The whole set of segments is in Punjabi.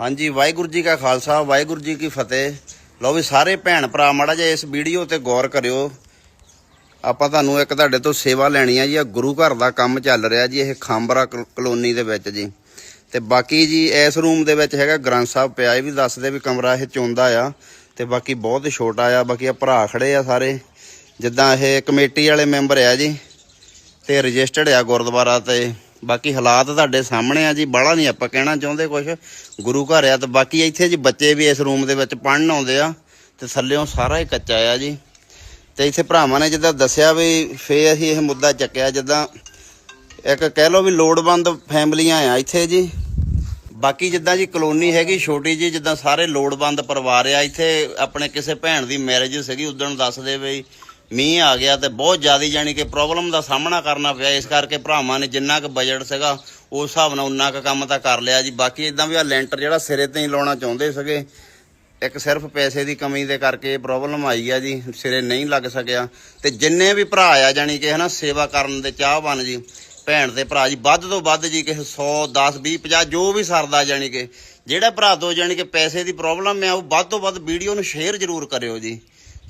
ਹਾਂਜੀ, ਵਾਹਿਗੁਰੂ ਜੀ ਕਾ ਖਾਲਸਾ, ਵਾਹਿਗੁਰੂ ਜੀ ਕੀ ਫਤਿਹ। ਲਓ ਵੀ ਸਾਰੇ ਭੈਣ ਭਰਾ, ਮਾੜਾ ਜਿਹਾ ਇਸ ਵੀਡੀਓ ਤੇ ਗੌਰ ਕਰਿਓ। ਆਪਾਂ ਤੁਹਾਨੂੰ ਇੱਕ ਤੁਹਾਡੇ ਤੋਂ ਸੇਵਾ ਲੈਣੀ ਆ ਜੀ ਆ ਗੁਰੂ ਘਰ ਦਾ ਕੰਮ ਚੱਲ ਰਿਹਾ ਜੀ, ਇਹ ਖਾਂਬਰਾ ਕਲ- ਕਲੋਨੀ ਦੇ ਵਿੱਚ ਜੀ। ਤੇ ਬਾਕੀ ਜੀ, ਇਸ ਰੂਮ ਦੇ ਵਿੱਚ ਹੈਗਾ ਗ੍ਰੰਥ ਸਾਹਿਬ ਪਿਆ, ਇਹ ਵੀ ਦੱਸਦੇ ਵੀ ਕਮਰਾ ਇਹ ਚੋਂਦਾ ਆ। ਤੇ ਬਾਕੀ ਬਹੁਤ ਛੋਟਾ ਆ, ਬਾਕੀ ਆ ਭਰਾ ਖੜੇ ਆ ਸਾਰੇ। ਜਿੱਦਾਂ ਇਹ ਕਮੇਟੀ ਵਾਲੇ ਮੈਂਬਰ ਆ ਜੀ, ਤੇ ਰਜਿਸਟਰਡ ਆ ਗੁਰਦੁਆਰਾ ਤੇ। ਬਾਕੀ ਹਾਲਾਤ ਤੁਹਾਡੇ ਸਾਹਮਣੇ ਆ ਜੀ, ਬਾਹਲਾ ਨਹੀਂ ਆਪਾਂ ਕਹਿਣਾ ਚਾਹੁੰਦੇ ਕੁਝ ਗੁਰੂ ਘਰ ਆ ਤੇ ਬਾਕੀ ਇੱਥੇ ਜੀ ਬੱਚੇ ਵੀ ਇਸ ਰੂਮ ਦੇ ਵਿੱਚ ਪੜਨ ਆਉਂਦੇ ਆ ਤੇ ਥੱਲਿਓਂ ਸਾਰਾ ਹੀ ਕੱਚਾ ਆ ਜੀ। ਤੇ ਇੱਥੇ ਭਰਾਵਾਂ ਨੇ ਜਿੱਦਾਂ ਦੱਸਿਆ ਵੀ ਫੇ ਅਸੀਂ ਇਹ ਮੁੱਦਾ ਚੱਕਿਆ ਜਿੱਦਾਂ ਇੱਕ ਕਹਿ ਲਓ ਵੀ ਲੋੜਵੰਦ ਫੈਮਲੀਆਂ ਆ ਇੱਥੇ ਜੀ। ਬਾਕੀ ਜਿੱਦਾਂ ਜੀ ਕਲੋਨੀ ਹੈਗੀ ਛੋਟੀ ਜੀ, ਜਿੱਦਾਂ ਸਾਰੇ ਲੋੜਵੰਦ ਪਰਿਵਾਰ ਆ, ਇੱਥੇ ਆਪਣੇ ਕਿਸੇ ਭੈਣ ਦੀ ਮੈਰਿਜ ਸੀਗੀ, ਉਦੋਂ ਦੱਸਦੇ ਵੀ ਮੀਂਹ ਆ ਗਿਆ ਤੇ ਬਹੁਤ ਜ਼ਿਆਦਾ ਜਾਨੀ ਕਿ ਪ੍ਰੋਬਲਮ ਦਾ ਸਾਹਮਣਾ ਕਰਨਾ ਪਿਆ। ਇਸ ਕਰਕੇ ਭਰਾਵਾਂ ਨੇ ਜਿੰਨਾ ਕੁ ਬਜਟ ਸੀਗਾ, ਉਸ ਹਿਸਾਬ ਨਾਲ ਉਨਾ ਕੁ ਕੰਮ ਤਾਂ ਕਰ ਲਿਆ ਜੀ। ਬਾਕੀ ਇਦਾਂ ਵੀ ਆ ਲੈਂਟਰ ਜਿਹੜਾ ਸਿਰੇ ਤੇ ਹੀ ਲਾਉਣਾ ਚਾਹੁੰਦੇ ਸੀਗੇ, ਇੱਕ ਸਿਰਫ ਪੈਸੇ ਦੀ ਕਮੀ ਦੇ ਕਰਕੇ ਪ੍ਰੋਬਲਮ ਆਈ ਆ ਜੀ, ਸਿਰੇ ਨਹੀਂ ਲੱਗ ਸਕਿਆ। ਤੇ ਜਿੰਨੇ ਵੀ ਭਰਾ ਆ ਜਾਨੀ ਕਿ ਹਨਾ, ਸੇਵਾ ਕਰਨ ਦੇ ਚਾਹਵਾਨ ਜੀ, ਭੈਣ ਤੇ ਭਰਾ ਜੀ, ਵੱਧ ਤੋਂ ਵੱਧ ਜੀ ਕਿਸੇ 100 10 20 50 ਜੋ ਵੀ ਸਰਦਾ ਜਾਨੀ ਕਿ, ਜਿਹੜਾ ਭਰਾ ਤੋਂ ਜਾਨੀ ਕਿ ਪੈਸੇ ਦੀ ਪ੍ਰੋਬਲਮ ਆ, ਉਹ ਵੱਧ ਤੋਂ ਵੱਧ ਵੀਡੀਓ ਨੂੰ ਸ਼ੇਅਰ ਜ਼ਰੂਰ ਕਰਿਓ ਜੀ।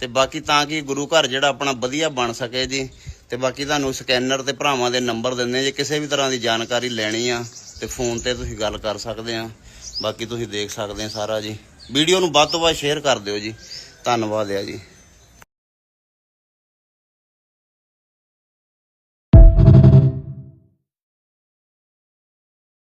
ਤੇ ਬਾਕੀ ਤਾਂ ਕਿ ਗੁਰੂ ਘਰ ਜਿਹੜਾ ਆਪਣਾ ਵਧੀਆ ਬਣ ਸਕੇ ਜੀ, ਤੇ ਬਾਕੀ ਤੁਹਾਨੂੰ ਸਕੈਨਰ ਤੇ ਭਰਾਵਾਂ ਦੇ ਨੰਬਰ ਦਿੰਦੇ ਜੇ ਕਿਸੇ ਵੀ ਤਰ੍ਹਾਂ ਦੀ ਜਾਣਕਾਰੀ ਲੈਣੀ ਆ, ਤੇ ਫੋਨ ਤੇ ਤੁਸੀਂ ਗੱਲ ਕਰ ਸਕਦੇ ਆ। ਬਾਕੀ ਤੁਸੀਂ ਦੇਖ ਸਕਦੇ ਆ ਸਾਰਾ ਜੀ। ਵੀਡੀਓ ਨੂੰ ਵੱਧ ਤੋਂ ਵੱਧ ਸ਼ੇਅਰ ਕਰ ਦਿਓ ਜੀ। ਧੰਨਵਾਦ ਆ ਜੀ।